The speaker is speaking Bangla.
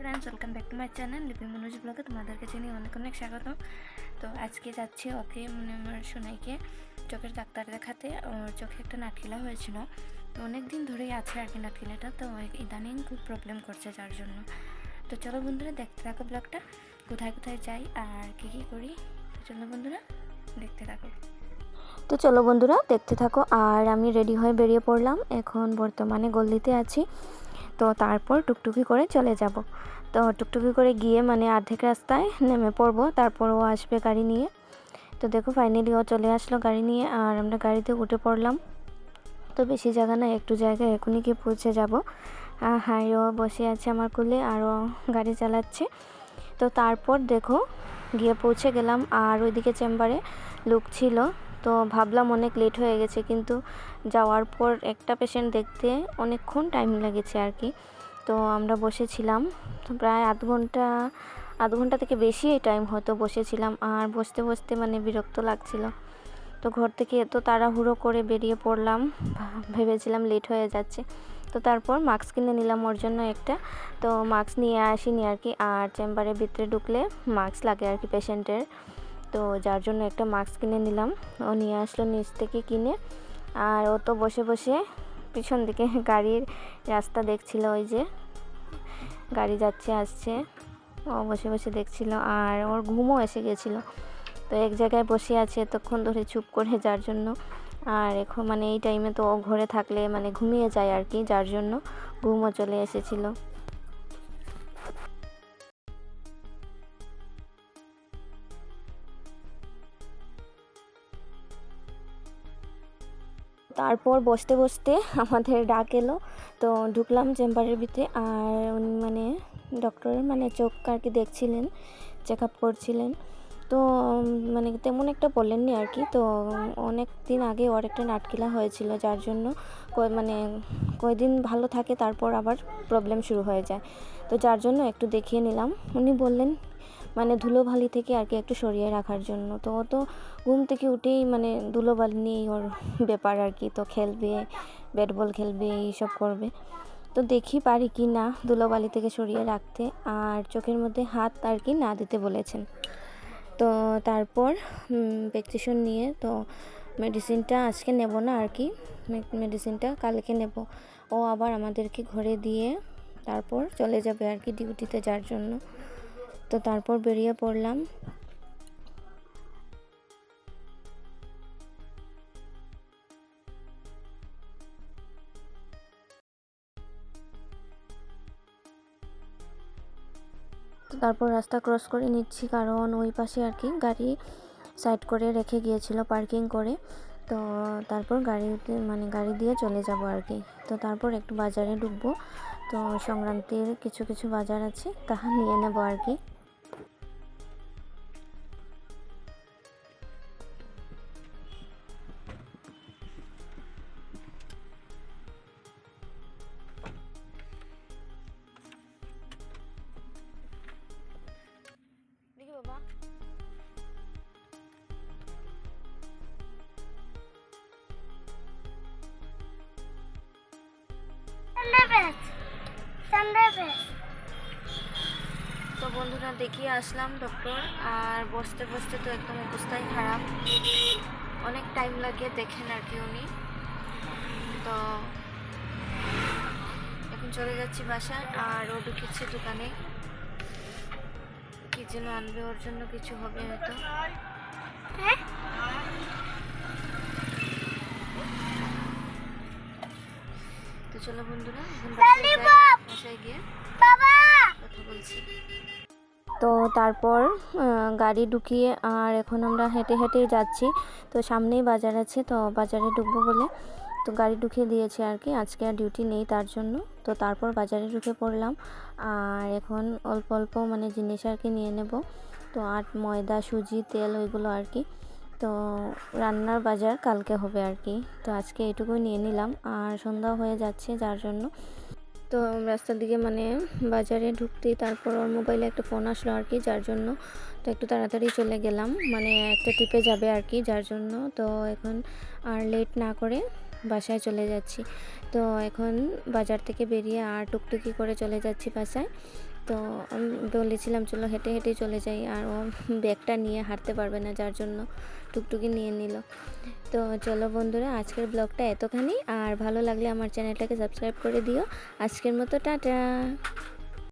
Friends welcome back to my channel Lipi Manoj ব্লগে তোমাদেরকে জানিয়ে অনেক অনেক স্বাগত তো আজকে যাচ্ছি ওকে মানে আমার সোনাইকে চোখের ডাক্তার দেখাতে। ওর চোখে একটা নাটকিলা হয়েছিল। তো অনেক দিন ধরেই আছে আর কি নাটকিলাটা তো ইদানিং খুব প্রবলেম করছে যার জন্য। তো চলো বন্ধুরা, দেখতে থাকো ব্লগটা কোথায় কোথায় যাই আর কী কী করি চলো বন্ধুরা, দেখতে থাকো। তো চলো বন্ধুরা, দেখতে থাকো। আর আমি রেডি হয়ে বেরিয়ে পড়লাম। এখন বর্তমানে গল্লিতে আছি। তো তারপর টুকটুকি করে চলে যাব। তো টুকটুকি করে গিয়ে মানে অর্ধেক রাস্তায় নেমে পড়ব, তারপর ও আসবে গাড়ি নিয়ে। তো দেখো ফাইনালি ও চলে আসলো গাড়ি নিয়ে আর আমরা গাড়িতে উঠে পড়লাম। তো বেশি জায়গা না, একটু জায়গায় এখনই গিয়ে পৌঁছে যাব। হ্যাঁ ও বসে আছে আমার কোলে আর ও গাড়ি চালাচ্ছে। তো তারপর দেখো গিয়ে পৌঁছে গেলাম আর ওইদিকে চেম্বারে লোক ছিল। তো ভাবলাম অনেক লেট হয়ে গেছে, কিন্তু যাওয়ার পর একটা পেশেন্ট দেখতে অনেকক্ষণ টাইম লেগেছে আর কি। তো আমরা বসেছিলাম প্রায় আধ ঘণ্টা আধ ঘণ্টা থেকে বেশি টাইম হয়তো বসেছিলাম, আর বসতে বসতে মানে বিরক্ত লাগছিল। তো ঘর থেকে এত তাড়াহুড়ো করে বেরিয়ে পড়লাম, ভেবেছিলাম লেট হয়ে যাচ্ছে। তো তারপর মাস্ক কিনে নিলাম ওর জন্য একটা, তো মাস্ক নিয়ে আসিনি আর কি, আর চেম্বারের ভিতরে ঢুকলে মাস্ক লাগে আর কি পেশেন্টের তো যার জন্য একটা মাস্ক কিনে নিলাম। ও নিয়ে আসলো নিচ থেকে কিনে। আর ও তো বসে বসে পিছন দিকে গাড়ির রাস্তা দেখছিল ওই যে। গাড়ি যাচ্ছে, আসছে। ও বসে বসে দেখছিল আর ওর ঘুমও এসে গেছিল। তো এক জায়গায় বসে আছে এতক্ষণ ধরে চুপ করে যার জন্য। আর এখন মানে এই টাইমে তো ও ঘরে থাকলে মানে ঘুমিয়ে যায় আর কি, যার জন্য ঘুমও চলে এসেছিল। তারপর বসতে বসতে আমাদের ডাক এলো। তো ঢুকলাম চেম্বারের ভিতরে আর উনি মানে ডক্টর মানে চোখ আর কি দেখছিলেন চেক আপ করছিলেন। তো মানে তেমন একটা বলেননি আর কি। তো, অনেক দিন আগে ওর একটা নাটকিলা হয়েছিল, যার জন্য মানে কয়দিন ভালো থাকে, তারপর আবার প্রবলেম শুরু হয়ে যায়। তো যার জন্য একটু দেখিয়ে নিলাম। উনি বললেন মানে ধুলোবালি থেকে আর কি একটু সরিয়ে রাখার জন্য। তো ও তো ঘুম থেকে উঠেই মানে ধুলোবালি নিয়েই ওর ব্যাপার আর কি। তো খেলবে ব্যাট বল খেলবে, এইসব করবে। তো দেখি পারি কি না ধুলোবালি থেকে সরিয়ে রাখতে। আর চোখের মধ্যে হাত আর কি না দিতে বলেছেন। তো তারপর প্রেসক্রিপশন নিয়ে তো মেডিসিনটা আজকে নেব না আর কি। মেডিসিনটা কালকে নেব। ও আবার আমাদেরকে ঘরে দিয়ে তারপর চলে যাবে আর কি ডিউটিতে যাওয়ার জন্য। তো তারপর বেরিয়ে পড়লাম। তারপর রাস্তা ক্রস করে নিচ্ছি, কারণ ওই পাশে আর কি গাড়ি সাইড করে রেখে গিয়েছিল পার্কিং করে। তো তারপর গাড়িতে মানে গাড়ি দিয়ে চলে যাব আর কি। তো তারপর একটু বাজারে ঢুকবো। তো সংক্রান্তির কিছু কিছু বাজার আছে, তাহা নিয়ে নেব আর কি। তো বন্ধুরা দেখিয়ে আসলাম ডক্টর আর বসতে বসতে তো একদম অবস্থাই খারাপ। অনেক টাইম লাগে দেখেন আর কি উনি। তো এখন চলে যাচ্ছি বাসায় আর ও ঢুকেছে দোকানে। কি যেন আনবে ওর জন্য কিছু হবে হয়তো। তো চলো বন্ধুরা এখন বাসায় গিয়ে কথা বলছি। তো তারপর গাড়ি ঢুকিয়ে আর এখন আমরা হেঁটে হেঁটেই যাচ্ছি। তো সামনেই বাজার আছে তো বাজারে ঢুকবো বলে তো গাড়ি ঢুকিয়ে দিয়েছে আর কি। আজকে আর ডিউটি নেই তার জন্য। তো তারপর বাজারে ঢুকে পড়লাম। আর এখন অল্প অল্প মানে জিনিস আর কি নিয়ে নেব। তো আর ময়দা সুজি তেল ওইগুলো আর কি। তো রান্নার বাজার কালকে হবে আর কি। তো আজকে এটুকুই নিয়ে নিলাম। আর সন্ধ্যা হয়ে যাচ্ছে যার জন্য। তো রাস্তার দিকে মানে বাজারে ঢুকতেই তারপর ওর মোবাইলে একটা ফোন আসলো আর কি, যার জন্য তো একটু তাড়াতাড়ি চলে গেলাম। মানে একটা টিপে যাবে আর কি যার জন্য। তো এখন আর লেট না করে বাসায় চলে যাচ্ছি। তো এখন বাজার থেকে বেরিয়ে আর টুকটুকি করে চলে যাচ্ছি বাসায়। তো আমি বলেছিলাম, চলো হেঁটে হেঁটে চলে যাই। আর ও ব্যাগটা নিয়ে হাঁটতে পারবে না, যার জন্য টুকটুকি নিয়ে নিল। তো চলো বন্ধুরা, আজকের ব্লগটা এতখানি। আর ভালো লাগলে আমার চ্যানেলটাকে সাবস্ক্রাইব করে দিও। আজকের মতো, টাটা।